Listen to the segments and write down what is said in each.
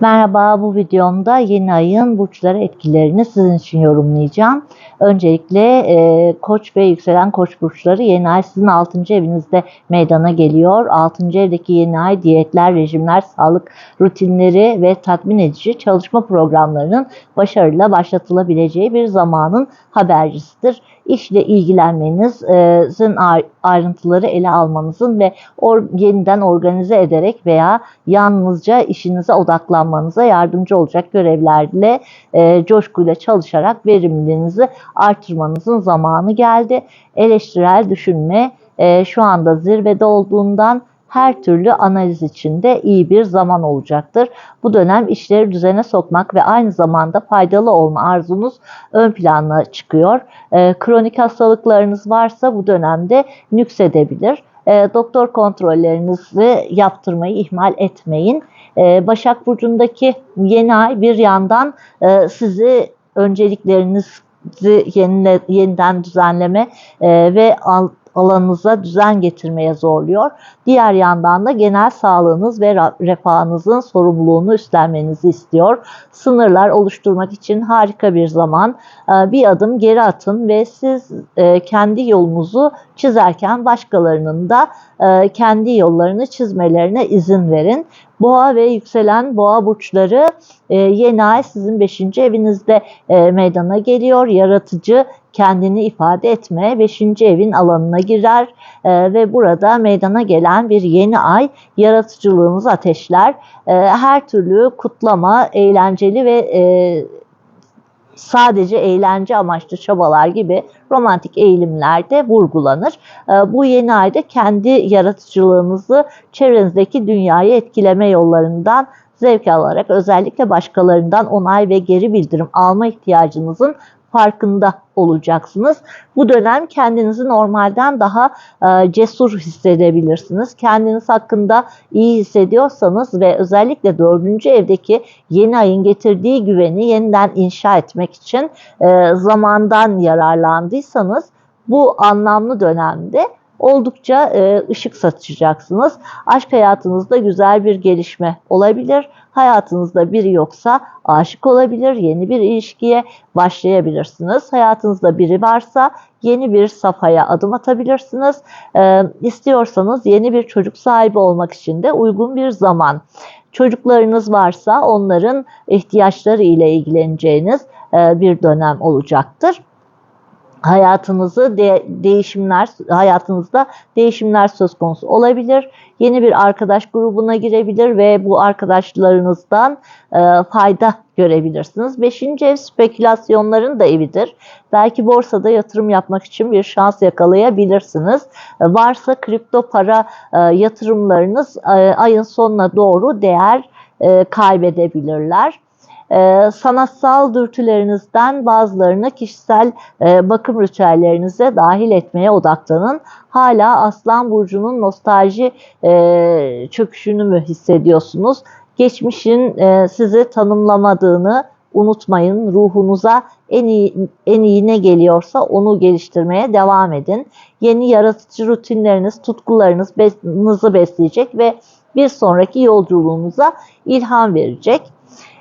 Merhaba, bu videomda yeni ayın burçlara etkilerini sizin için yorumlayacağım. Öncelikle e, Koç ve yükselen Koç burçları yeni ay sizin 6. evinizde meydana geliyor. 6. evdeki yeni ay diyetler, rejimler, sağlık rutinleri ve tatmin edici çalışma programlarının başarıyla başlatılabileceği bir zamanın habercisidir. İşle ilgilenmenizin ayrıntıları ele almanızın ve or yeniden organize ederek veya yalnızca işinize odaklanmanıza yardımcı olacak görevlerle e, coşkuyla çalışarak verimliliğinizi artırmanızın zamanı geldi. Eleştirel düşünme e, şu anda zirvede olduğundan her türlü analiz içinde iyi bir zaman olacaktır. Bu dönem işleri düzene sokmak ve aynı zamanda faydalı olma arzunuz ön plana çıkıyor. E, kronik hastalıklarınız varsa bu dönemde nüksedebilir. E, doktor kontrollerinizi yaptırmayı ihmal etmeyin. E, Başak Burcu'ndaki yeni ay bir yandan e, sizi önceliklerinizi yenile, yeniden düzenleme e, ve al, alanınıza düzen getirmeye zorluyor. Diğer yandan da genel sağlığınız ve refahınızın sorumluluğunu üstlenmenizi istiyor. Sınırlar oluşturmak için harika bir zaman. Ee, bir adım geri atın ve siz e, kendi yolunuzu çizerken başkalarının da e, kendi yollarını çizmelerine izin verin. Boğa ve yükselen boğa burçları e, yeni ay sizin 5. evinizde meydana geliyor. Yaratıcı kendini ifade etme 5. evin alanına girer e, ve burada meydana gelen bir yeni ay yaratıcılığınızı ateşler. E, her türlü kutlama, eğlenceli ve e, sadece eğlence amaçlı çabalar gibi romantik eğilimlerde vurgulanır. E, bu yeni ayda kendi yaratıcılığınızı çevrenizdeki dünyayı etkileme yollarından zevk alarak özellikle başkalarından onay ve geri bildirim alma ihtiyacınızın farkında olacaksınız. Bu dönem kendinizi normalden daha e, cesur hissedebilirsiniz. Kendiniz hakkında iyi hissediyorsanız ve özellikle dördüncü evdeki yeni ayın getirdiği güveni yeniden inşa etmek için e, zamandan yararlandıysanız bu anlamlı dönemde oldukça e, ışık saçacaksınız. Aşk hayatınızda güzel bir gelişme olabilir. Hayatınızda biri yoksa aşık olabilir, yeni bir ilişkiye başlayabilirsiniz. Hayatınızda biri varsa yeni bir safhaya adım atabilirsiniz. E, istiyorsanız yeni bir çocuk sahibi olmak için de uygun bir zaman. Çocuklarınız varsa onların ihtiyaçları ile ilgileneceğiniz e, bir dönem olacaktır hayatınızı de, değişimler hayatınızda değişimler söz konusu olabilir. Yeni bir arkadaş grubuna girebilir ve bu arkadaşlarınızdan e, fayda görebilirsiniz. Beşinci ev spekülasyonların da evidir. Belki borsada yatırım yapmak için bir şans yakalayabilirsiniz. E, varsa kripto para e, yatırımlarınız e, ayın sonuna doğru değer e, kaybedebilirler e, sanatsal dürtülerinizden bazılarını kişisel e, bakım ritüellerinize dahil etmeye odaklanın. Hala Aslan Burcu'nun nostalji e, çöküşünü mü hissediyorsunuz? Geçmişin e, sizi tanımlamadığını unutmayın. Ruhunuza en iyi en iyi ne geliyorsa onu geliştirmeye devam edin. Yeni yaratıcı rutinleriniz, tutkularınız besinizi besleyecek ve bir sonraki yolculuğunuza ilham verecek.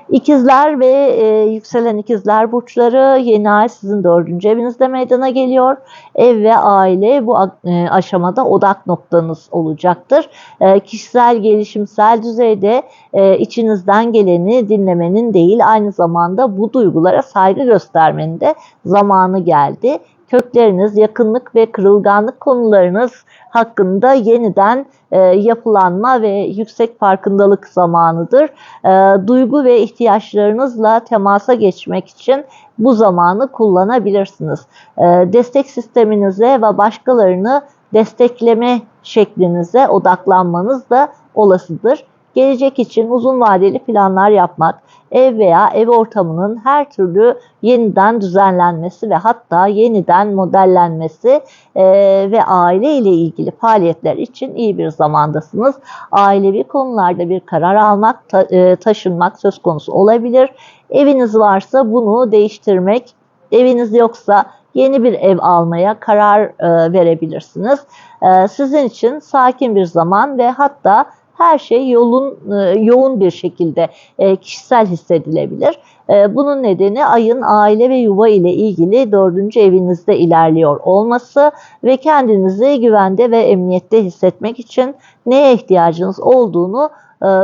İkizler ve e, yükselen ikizler burçları yeni ay sizin dördüncü evinizde meydana geliyor. Ev ve aile bu e, aşamada odak noktanız olacaktır. E, kişisel gelişimsel düzeyde e, içinizden geleni dinlemenin değil aynı zamanda bu duygulara saygı göstermenin de zamanı geldi kökleriniz, yakınlık ve kırılganlık konularınız hakkında yeniden e, yapılanma ve yüksek farkındalık zamanıdır. E, duygu ve ihtiyaçlarınızla temasa geçmek için bu zamanı kullanabilirsiniz. E, destek sisteminize ve başkalarını destekleme şeklinize odaklanmanız da olasıdır. Gelecek için uzun vadeli planlar yapmak, ev veya ev ortamının her türlü yeniden düzenlenmesi ve hatta yeniden modellenmesi e, ve aile ile ilgili faaliyetler için iyi bir zamandasınız. Ailevi konularda bir karar almak, ta, e, taşınmak söz konusu olabilir. Eviniz varsa bunu değiştirmek, eviniz yoksa yeni bir ev almaya karar e, verebilirsiniz. E, sizin için sakin bir zaman ve hatta her şey yolun e, yoğun bir şekilde e, kişisel hissedilebilir. E, bunun nedeni ayın aile ve yuva ile ilgili dördüncü evinizde ilerliyor olması ve kendinizi güvende ve emniyette hissetmek için neye ihtiyacınız olduğunu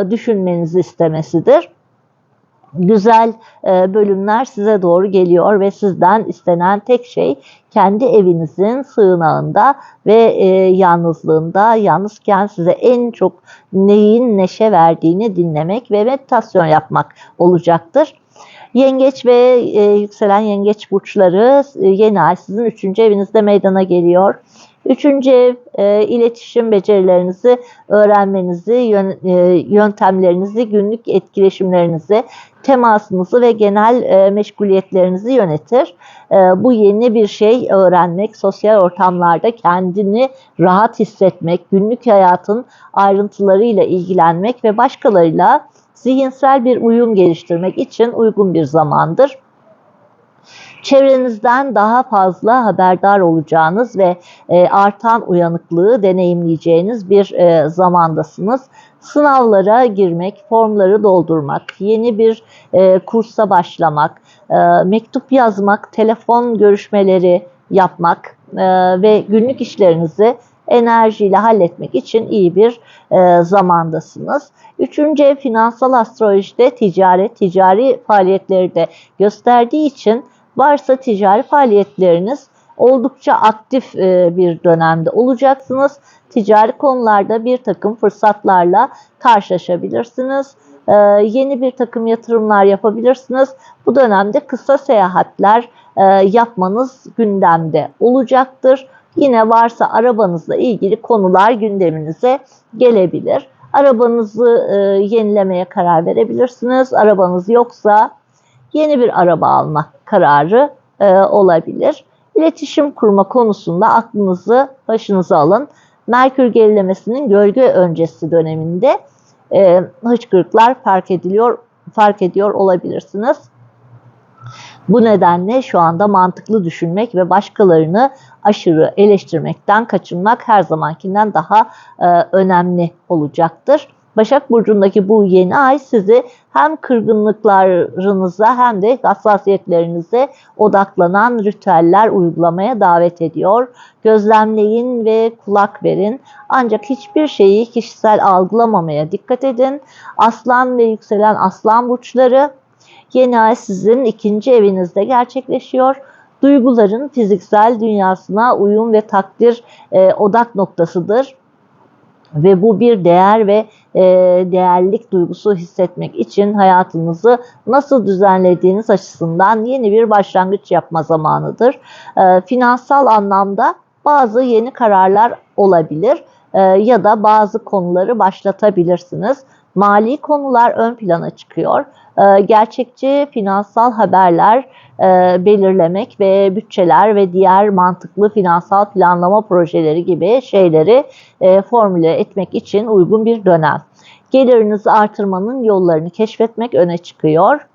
düşünmenizi istemesidir güzel bölümler size doğru geliyor ve sizden istenen tek şey kendi evinizin sığınağında ve e, yalnızlığında yalnızken size en çok neyin neşe verdiğini dinlemek ve meditasyon yapmak olacaktır. Yengeç ve e, yükselen yengeç burçları yeni ay sizin üçüncü evinizde meydana geliyor. Üçüncü ev e, iletişim becerilerinizi öğrenmenizi, yön, e, yöntemlerinizi, günlük etkileşimlerinizi, temasınızı ve genel e, meşguliyetlerinizi yönetir. E, bu yeni bir şey öğrenmek, sosyal ortamlarda kendini rahat hissetmek, günlük hayatın ayrıntılarıyla ilgilenmek ve başkalarıyla zihinsel bir uyum geliştirmek için uygun bir zamandır çevrenizden daha fazla haberdar olacağınız ve e, artan uyanıklığı deneyimleyeceğiniz bir e, zamandasınız. Sınavlara girmek, formları doldurmak, yeni bir e, kursa başlamak, e, mektup yazmak, telefon görüşmeleri yapmak e, ve günlük işlerinizi enerjiyle halletmek için iyi bir e, zamandasınız. Üçüncü ev finansal astrolojide ticaret, ticari faaliyetleri de gösterdiği için Varsa ticari faaliyetleriniz oldukça aktif e, bir dönemde olacaksınız. Ticari konularda bir takım fırsatlarla karşılaşabilirsiniz. E, yeni bir takım yatırımlar yapabilirsiniz. Bu dönemde kısa seyahatler e, yapmanız gündemde olacaktır. Yine varsa arabanızla ilgili konular gündeminize gelebilir. Arabanızı yenilemeye karar verebilirsiniz. Arabanız yoksa yeni bir araba alma kararı e, olabilir. İletişim kurma konusunda aklınızı başınıza alın. Merkür gerilemesinin gölge öncesi döneminde e, hıçkırıklar fark ediliyor fark ediyor olabilirsiniz. Bu nedenle şu anda mantıklı düşünmek ve başkalarını aşırı eleştirmekten kaçınmak her zamankinden daha e, önemli olacaktır. Başak Burcu'ndaki bu yeni ay sizi hem kırgınlıklarınıza hem de hassasiyetlerinize odaklanan ritüeller uygulamaya davet ediyor. Gözlemleyin ve kulak verin. Ancak hiçbir şeyi kişisel algılamamaya dikkat edin. Aslan ve yükselen aslan burçları yeni ay sizin ikinci evinizde gerçekleşiyor duyguların fiziksel dünyasına uyum ve takdir e, odak noktasıdır. Ve bu bir değer ve e, değerlilik duygusu hissetmek için hayatınızı nasıl düzenlediğiniz açısından yeni bir başlangıç yapma zamanıdır. E, finansal anlamda bazı yeni kararlar olabilir e, ya da bazı konuları başlatabilirsiniz. Mali konular ön plana çıkıyor. E, gerçekçi finansal haberler belirlemek ve bütçeler ve diğer mantıklı finansal planlama projeleri gibi şeyleri e, formüle etmek için uygun bir dönem. Gelirinizi artırmanın yollarını keşfetmek öne çıkıyor.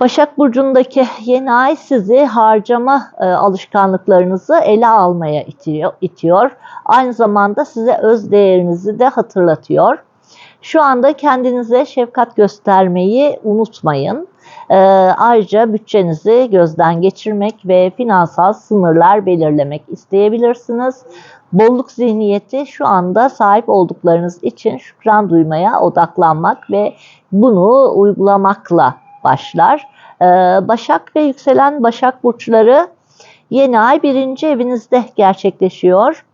Başak Burcu'ndaki yeni ay sizi harcama e, alışkanlıklarınızı ele almaya itiyor, itiyor. Aynı zamanda size öz değerinizi de hatırlatıyor. Şu anda kendinize şefkat göstermeyi unutmayın. E, ayrıca bütçenizi gözden geçirmek ve finansal sınırlar belirlemek isteyebilirsiniz. Bolluk zihniyeti şu anda sahip olduklarınız için şükran duymaya odaklanmak ve bunu uygulamakla başlar. Ee, Başak ve yükselen Başak burçları yeni ay birinci evinizde gerçekleşiyor.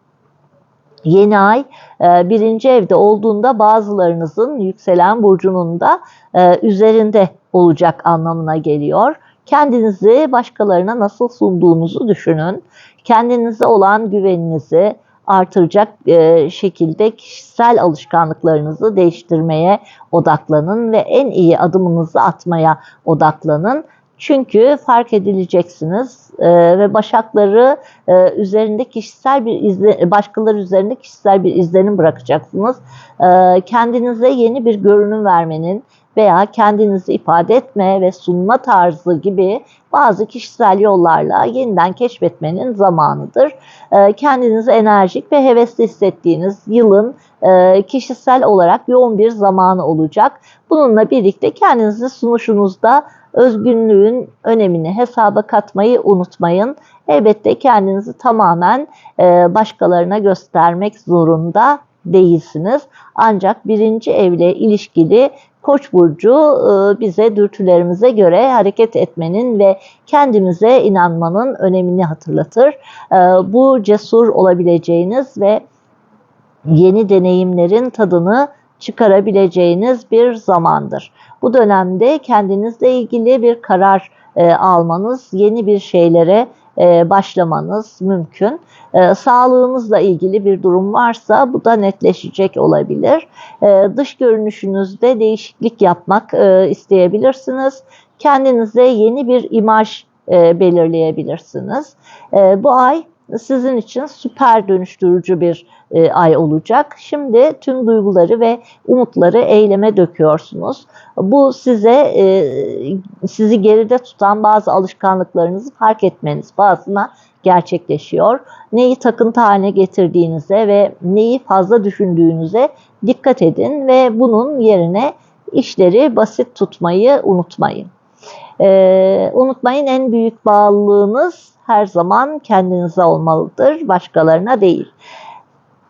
Yeni ay e, birinci evde olduğunda bazılarınızın yükselen burcunun da e, üzerinde olacak anlamına geliyor. Kendinizi başkalarına nasıl sunduğunuzu düşünün. Kendinize olan güveninizi artıracak e, şekilde kişisel alışkanlıklarınızı değiştirmeye odaklanın ve en iyi adımınızı atmaya odaklanın. Çünkü fark edileceksiniz e, ve başakları e, üzerinde kişisel bir izle, başkaları üzerinde kişisel bir izlenim bırakacaksınız. E, kendinize yeni bir görünüm vermenin veya kendinizi ifade etme ve sunma tarzı gibi bazı kişisel yollarla yeniden keşfetmenin zamanıdır. Ee, kendinizi enerjik ve hevesli hissettiğiniz yılın e, kişisel olarak yoğun bir zamanı olacak. Bununla birlikte kendinizi sunuşunuzda özgünlüğün önemini hesaba katmayı unutmayın. Elbette kendinizi tamamen e, başkalarına göstermek zorunda değilsiniz. Ancak birinci evle ilişkili Koç burcu e, bize dürtülerimize göre hareket etmenin ve kendimize inanmanın önemini hatırlatır. E, bu cesur olabileceğiniz ve yeni deneyimlerin tadını çıkarabileceğiniz bir zamandır. Bu dönemde kendinizle ilgili bir karar e, almanız, yeni bir şeylere e, başlamanız mümkün. E, sağlığınızla ilgili bir durum varsa bu da netleşecek olabilir. E, dış görünüşünüzde değişiklik yapmak e, isteyebilirsiniz. Kendinize yeni bir imaj e, belirleyebilirsiniz. E, bu ay sizin için süper dönüştürücü bir e, ay olacak. Şimdi tüm duyguları ve umutları eyleme döküyorsunuz. Bu size e, sizi geride tutan bazı alışkanlıklarınızı fark etmeniz bazına gerçekleşiyor. Neyi takıntı haline getirdiğinize ve neyi fazla düşündüğünüze dikkat edin ve bunun yerine işleri basit tutmayı unutmayın. Ee, unutmayın en büyük bağlılığınız her zaman kendinize olmalıdır, başkalarına değil.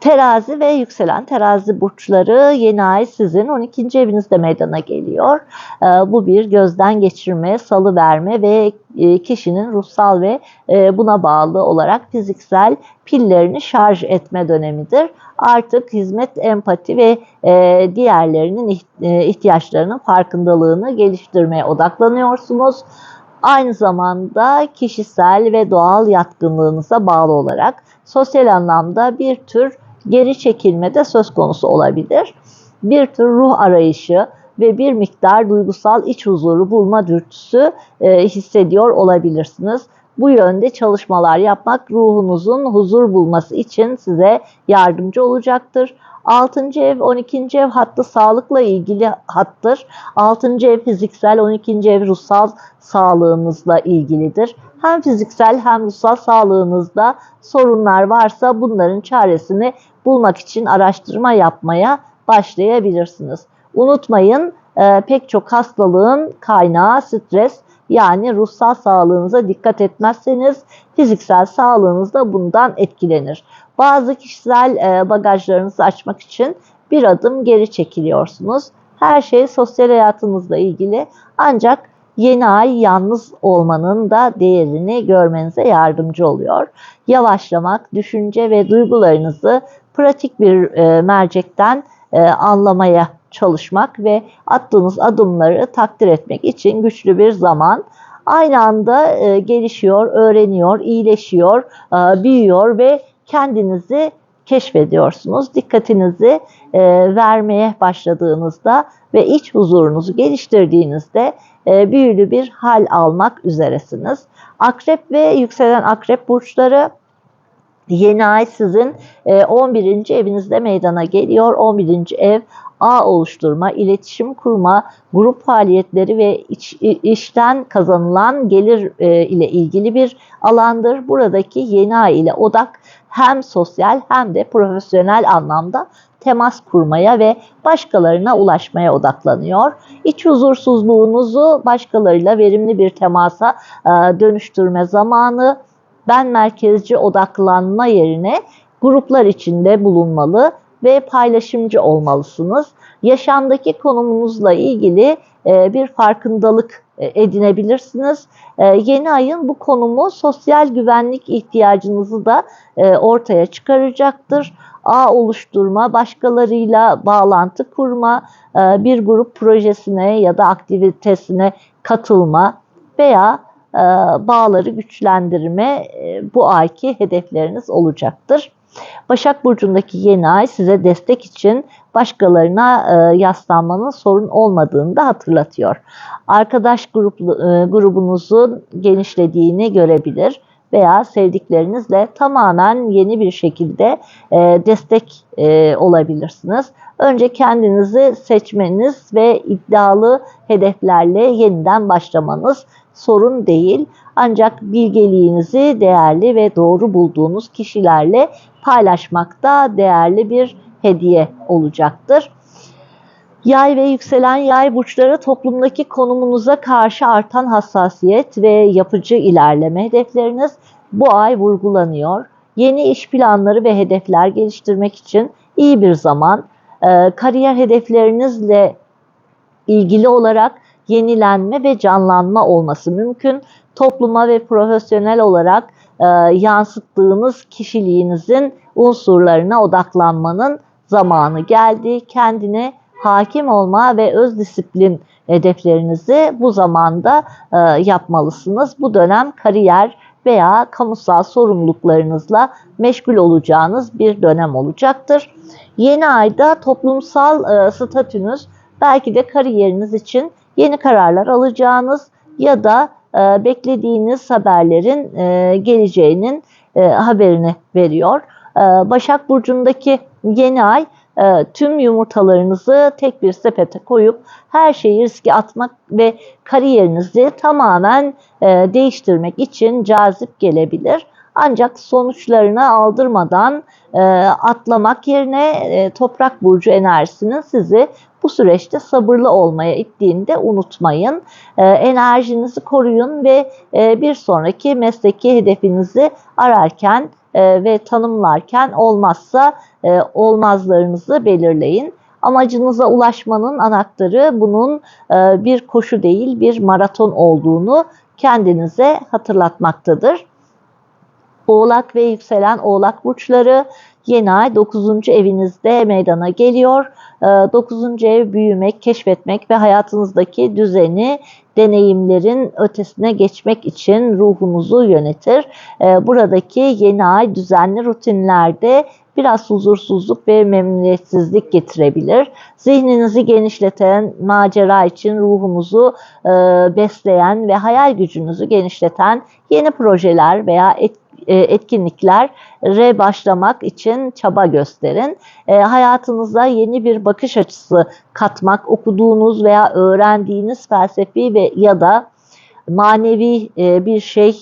Terazi ve yükselen terazi burçları yeni ay sizin 12. evinizde meydana geliyor. Ee, bu bir gözden geçirme, salı verme ve e, kişinin ruhsal ve e, buna bağlı olarak fiziksel pillerini şarj etme dönemidir. Artık hizmet, empati ve e, diğerlerinin ihtiyaçlarının farkındalığını geliştirmeye odaklanıyorsunuz. Aynı zamanda kişisel ve doğal yatkınlığınıza bağlı olarak sosyal anlamda bir tür geri çekilme de söz konusu olabilir. Bir tür ruh arayışı ve bir miktar duygusal iç huzuru bulma dürtüsü e, hissediyor olabilirsiniz. Bu yönde çalışmalar yapmak ruhunuzun huzur bulması için size yardımcı olacaktır. 6. ev 12. ev hattı sağlıkla ilgili hattır. 6. ev fiziksel, 12. ev ruhsal sağlığınızla ilgilidir. Hem fiziksel hem ruhsal sağlığınızda sorunlar varsa bunların çaresini bulmak için araştırma yapmaya başlayabilirsiniz. Unutmayın e, pek çok hastalığın kaynağı stres yani ruhsal sağlığınıza dikkat etmezseniz fiziksel sağlığınız da bundan etkilenir. Bazı kişisel e, bagajlarınızı açmak için bir adım geri çekiliyorsunuz. Her şey sosyal hayatınızla ilgili ancak yeni ay yalnız olmanın da değerini görmenize yardımcı oluyor. Yavaşlamak, düşünce ve duygularınızı pratik bir e, mercekten e, anlamaya çalışmak ve attığınız adımları takdir etmek için güçlü bir zaman. Aynı anda e, gelişiyor, öğreniyor, iyileşiyor, e, büyüyor ve kendinizi keşfediyorsunuz. Dikkatinizi e, vermeye başladığınızda ve iç huzurunuzu geliştirdiğinizde e, büyülü bir hal almak üzeresiniz. Akrep ve yükselen akrep burçları Yeni ay sizin 11. E, evinizde meydana geliyor. 11. ev ağ oluşturma, iletişim kurma, grup faaliyetleri ve iç, işten kazanılan gelir e, ile ilgili bir alandır. Buradaki yeni ay ile odak hem sosyal hem de profesyonel anlamda temas kurmaya ve başkalarına ulaşmaya odaklanıyor. İç huzursuzluğunuzu başkalarıyla verimli bir temasa e, dönüştürme zamanı ben merkezci odaklanma yerine gruplar içinde bulunmalı ve paylaşımcı olmalısınız. Yaşamdaki konumunuzla ilgili e, bir farkındalık e, edinebilirsiniz. E, yeni ayın bu konumu sosyal güvenlik ihtiyacınızı da ortaya çıkaracaktır. Ağ oluşturma, başkalarıyla bağlantı kurma, bir grup projesine ya da aktivitesine katılma veya bağları güçlendirme e, bu ayki hedefleriniz olacaktır. Başak Burcu'ndaki yeni ay size destek için başkalarına e, yaslanmanın sorun olmadığını da hatırlatıyor. Arkadaş grup, grubunuzun genişlediğini görebilir veya sevdiklerinizle tamamen yeni bir şekilde e, destek e, olabilirsiniz. Önce kendinizi seçmeniz ve iddialı hedeflerle yeniden başlamanız sorun değil. Ancak bilgeliğinizi değerli ve doğru bulduğunuz kişilerle paylaşmak da değerli bir hediye olacaktır. Yay ve yükselen yay burçları toplumdaki konumunuza karşı artan hassasiyet ve yapıcı ilerleme hedefleriniz bu ay vurgulanıyor. Yeni iş planları ve hedefler geliştirmek için iyi bir zaman. Ee, kariyer hedeflerinizle ilgili olarak yenilenme ve canlanma olması mümkün. Topluma ve profesyonel olarak e, yansıttığınız kişiliğinizin unsurlarına odaklanmanın zamanı geldi. Kendine hakim olma ve öz disiplin hedeflerinizi bu zamanda e, yapmalısınız. Bu dönem kariyer veya kamusal sorumluluklarınızla meşgul olacağınız bir dönem olacaktır. Yeni ayda toplumsal e, statünüz belki de kariyeriniz için yeni kararlar alacağınız ya da e, beklediğiniz haberlerin e, geleceğinin e, haberini veriyor. E, Başak Burcu'ndaki yeni ay e, tüm yumurtalarınızı tek bir sepete koyup her şeyi riske atmak ve kariyerinizi tamamen e, değiştirmek için cazip gelebilir. Ancak sonuçlarını aldırmadan e, atlamak yerine e, toprak burcu enerjisinin sizi bu süreçte sabırlı olmaya ittiğini de unutmayın. E, enerjinizi koruyun ve e, bir sonraki mesleki hedefinizi ararken e, ve tanımlarken olmazsa e, olmazlarınızı belirleyin. Amacınıza ulaşmanın anahtarı bunun e, bir koşu değil bir maraton olduğunu kendinize hatırlatmaktadır. Oğlak ve yükselen oğlak burçları yeni ay 9. evinizde meydana geliyor. 9. ev büyümek, keşfetmek ve hayatınızdaki düzeni deneyimlerin ötesine geçmek için ruhunuzu yönetir. Buradaki yeni ay düzenli rutinlerde biraz huzursuzluk ve memnuniyetsizlik getirebilir. Zihninizi genişleten, macera için ruhunuzu e, besleyen ve hayal gücünüzü genişleten yeni projeler veya et, e, etkinliklere başlamak için çaba gösterin. E, hayatınıza yeni bir bakış açısı katmak, okuduğunuz veya öğrendiğiniz felsefi ve ya da manevi e, bir şey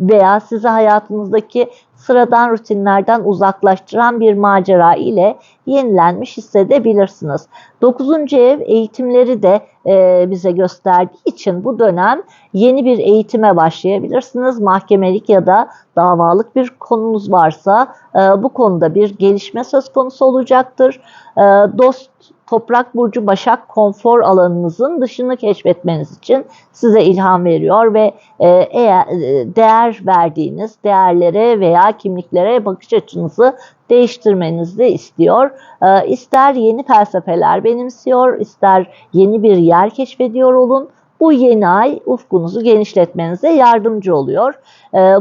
veya sizi hayatınızdaki sıradan rutinlerden uzaklaştıran bir macera ile yenilenmiş hissedebilirsiniz. 9. ev eğitimleri de e, bize gösterdiği için bu dönem yeni bir eğitime başlayabilirsiniz. Mahkemelik ya da davalık bir konunuz varsa e, bu konuda bir gelişme söz konusu olacaktır. E, dost Toprak burcu Başak konfor alanınızın dışını keşfetmeniz için size ilham veriyor ve e, eğer e, değer verdiğiniz değerlere veya kimliklere bakış açınızı değiştirmenizi istiyor. E, ister yeni felsefeler benimsiyor, ister yeni bir yer keşfediyor olun. Bu yeni ay ufkunuzu genişletmenize yardımcı oluyor.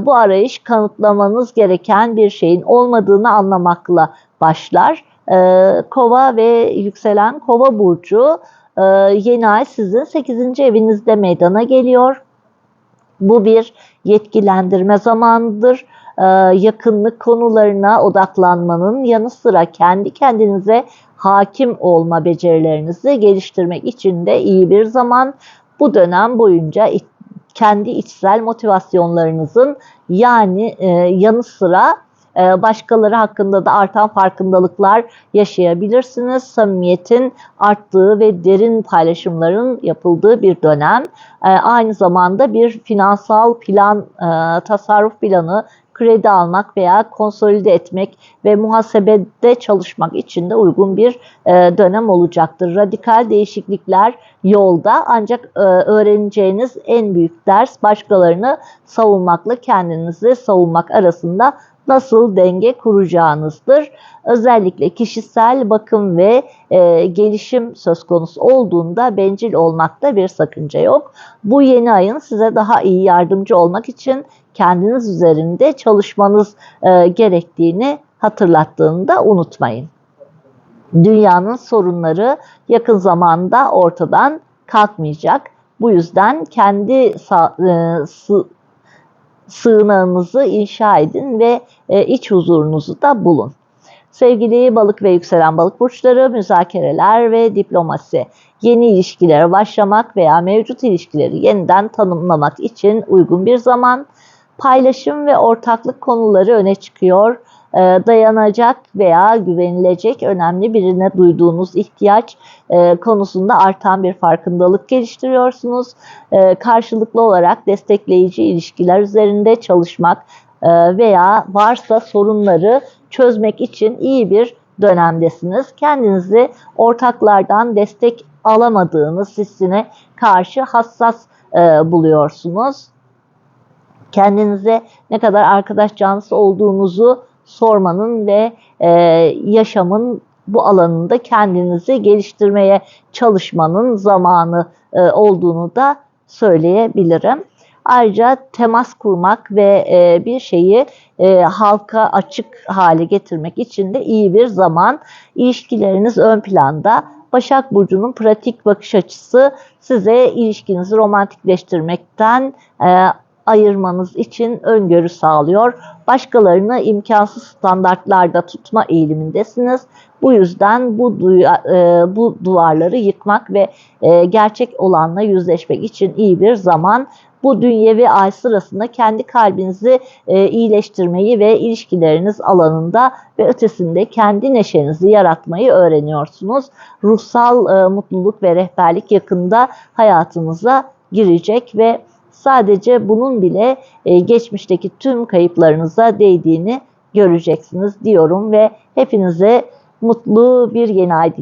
Bu arayış kanıtlamanız gereken bir şeyin olmadığını anlamakla başlar e, kova ve yükselen kova burcu e, yeni ay sizin 8. evinizde meydana geliyor. Bu bir yetkilendirme zamanıdır. E, yakınlık konularına odaklanmanın yanı sıra kendi kendinize hakim olma becerilerinizi geliştirmek için de iyi bir zaman. Bu dönem boyunca kendi içsel motivasyonlarınızın yani e, yanı sıra başkaları hakkında da artan farkındalıklar yaşayabilirsiniz. Samimiyetin arttığı ve derin paylaşımların yapıldığı bir dönem. Ee, aynı zamanda bir finansal plan, e, tasarruf planı kredi almak veya konsolide etmek ve muhasebede çalışmak için de uygun bir e, dönem olacaktır. Radikal değişiklikler yolda ancak e, öğreneceğiniz en büyük ders başkalarını savunmakla kendinizi savunmak arasında nasıl denge kuracağınızdır. Özellikle kişisel bakım ve e, gelişim söz konusu olduğunda bencil olmakta bir sakınca yok. Bu yeni ayın size daha iyi yardımcı olmak için kendiniz üzerinde çalışmanız e, gerektiğini hatırlattığını da unutmayın. Dünyanın sorunları yakın zamanda ortadan kalkmayacak. Bu yüzden kendi e, sığınağınızı inşa edin ve e, iç huzurunuzu da bulun. Sevgili balık ve yükselen balık burçları, müzakereler ve diplomasi. Yeni ilişkilere başlamak veya mevcut ilişkileri yeniden tanımlamak için uygun bir zaman. Paylaşım ve ortaklık konuları öne çıkıyor. Ee, dayanacak veya güvenilecek önemli birine duyduğunuz ihtiyaç e, konusunda artan bir farkındalık geliştiriyorsunuz. Ee, karşılıklı olarak destekleyici ilişkiler üzerinde çalışmak e, veya varsa sorunları çözmek için iyi bir dönemdesiniz. Kendinizi ortaklardan destek alamadığınız hissine karşı hassas e, buluyorsunuz. Kendinize ne kadar arkadaş canlısı olduğunuzu sormanın ve e, yaşamın bu alanında kendinizi geliştirmeye çalışmanın zamanı e, olduğunu da söyleyebilirim. Ayrıca temas kurmak ve e, bir şeyi e, halka açık hale getirmek için de iyi bir zaman. İlişkileriniz ön planda. Başak Burcu'nun pratik bakış açısı size ilişkinizi romantikleştirmekten e, ayırmanız için öngörü sağlıyor. Başkalarını imkansız standartlarda tutma eğilimindesiniz. Bu yüzden bu, e, bu duvarları yıkmak ve e, gerçek olanla yüzleşmek için iyi bir zaman. Bu dünyevi ay sırasında kendi kalbinizi e, iyileştirmeyi ve ilişkileriniz alanında ve ötesinde kendi neşenizi yaratmayı öğreniyorsunuz. Ruhsal mutluluk ve rehberlik yakında hayatınıza girecek ve sadece bunun bile e, geçmişteki tüm kayıplarınıza değdiğini göreceksiniz diyorum ve hepinize mutlu bir yeni ay